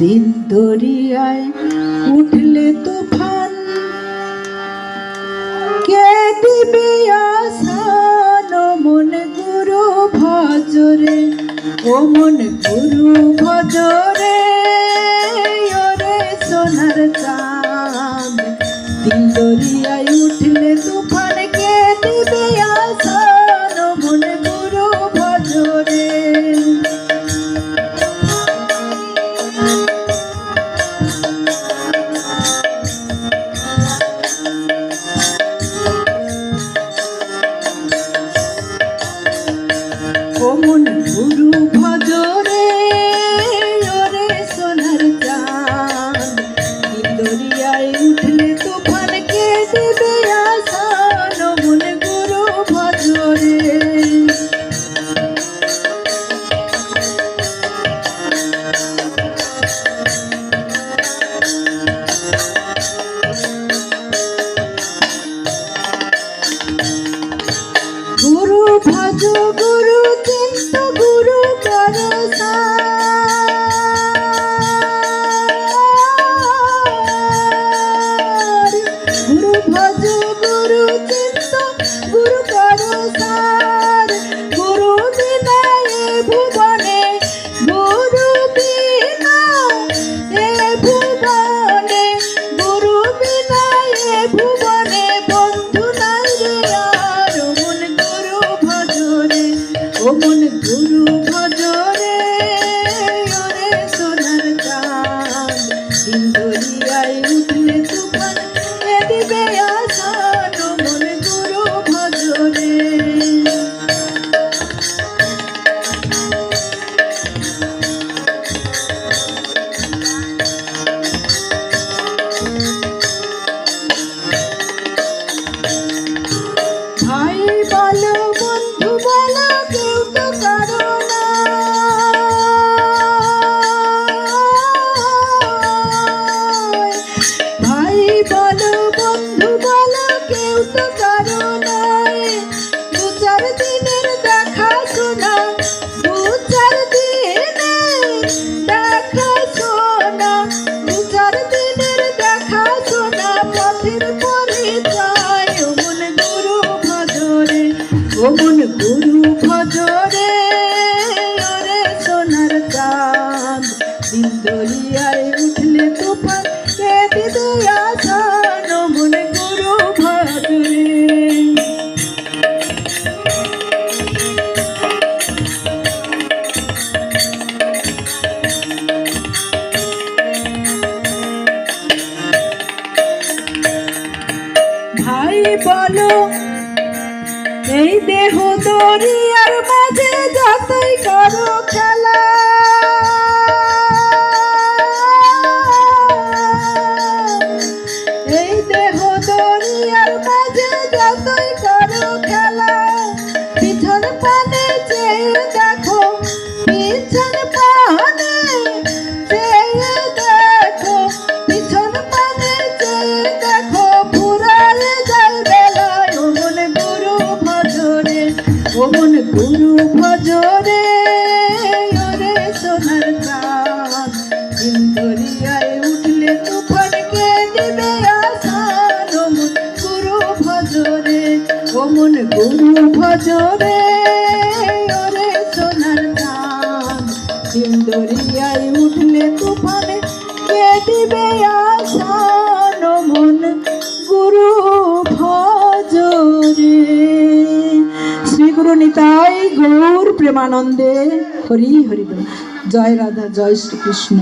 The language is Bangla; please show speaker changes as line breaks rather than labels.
দিন দরিয়ায় উঠলে তুফান। কে দিবি আসান মন গুরু ভজরে ও মন গুরু ভজরে, ওরে সোনার চাঁদ। দিন দরিয়ায় উঠলে তুফান কোমন গুরু ভজরে, ওরে সোনার চাঁদ। দরিয়ায় উঠলে তুফান কে দেবে আসান মন গুরু ভজরে। গুরু ভজ গুরু গুরু ভজরে ওরে সোনার চাঁদ। দিন দরিয়ায় উঠলে তুফান কে দিদে আসান মন গুরু ভজরে। ভাই বলো এই দেহ দরিয়ার মাঝে যতই করো খেলা। এই দেহ দরিয়ার সোনার চাঁদ দিন দরিয়ায় উঠলে তুফান কে দিবে আসান গুরু ভজরে ও মন গুরু ভজরে গুরু নিতাই গৌর প্রেমানন্দে হরি হরি। জয় রাধা জয় শ্রীকৃষ্ণ